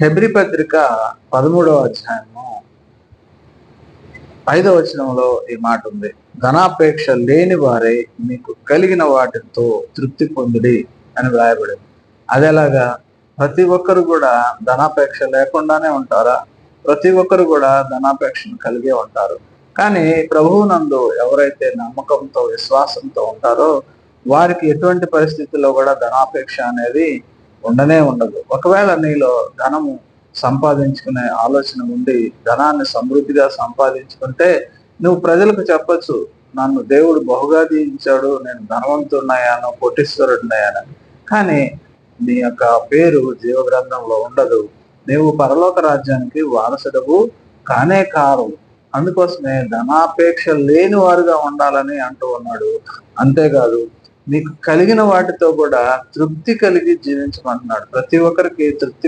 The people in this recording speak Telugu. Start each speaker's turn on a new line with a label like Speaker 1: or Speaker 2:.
Speaker 1: హెబ్రి పత్రిక పదమూడవ అధ్యాయము ఐదవ వచనంలో ఈ మాట ఉంది. ధనాపేక్ష లేని వారే మీకు కలిగిన వాటితో తృప్తి పొందుడి అని వ్రాయబడింది. అదేలాగా ప్రతి ఒక్కరు కూడా ధనాపేక్ష లేకుండానే ఉంటారా? ప్రతి ఒక్కరు కూడా ధనాపేక్షను కలిగే ఉంటారు. కానీ ప్రభువునందు ఎవరైతే నమ్మకంతో విశ్వాసంతో ఉంటారో వారికి ఎటువంటి పరిస్థితుల్లో కూడా ధనాపేక్ష అనేది ఉండనే ఉండదు. ఒకవేళ నీలో ధనము సంపాదించుకునే ఆలోచన ఉండి ధనాన్ని సమృద్ధిగా సంపాదించుకుంటే నువ్వు ప్రజలకు చెప్పొచ్చు నన్ను దేవుడు బహుగా దీవించాడు నేను ధనవంతున్నాయాను కోటీశ్వరుడున్నాయాను కానీ నీ యొక్క పేరు జీవగ్రంథంలో ఉండదు. నీవు పరలోక రాజ్యానికి వారసుడవు కానే కారు. అందుకోసమే ధనాపేక్ష లేని వారుగా ఉండాలని అంటూ ఉన్నాడు. అంతేకాదు నీకు కలిగిన వాటితో కూడా తృప్తి కలిగి జీవించమంటున్నాడు. ప్రతి ఒక్కరికి తృప్తి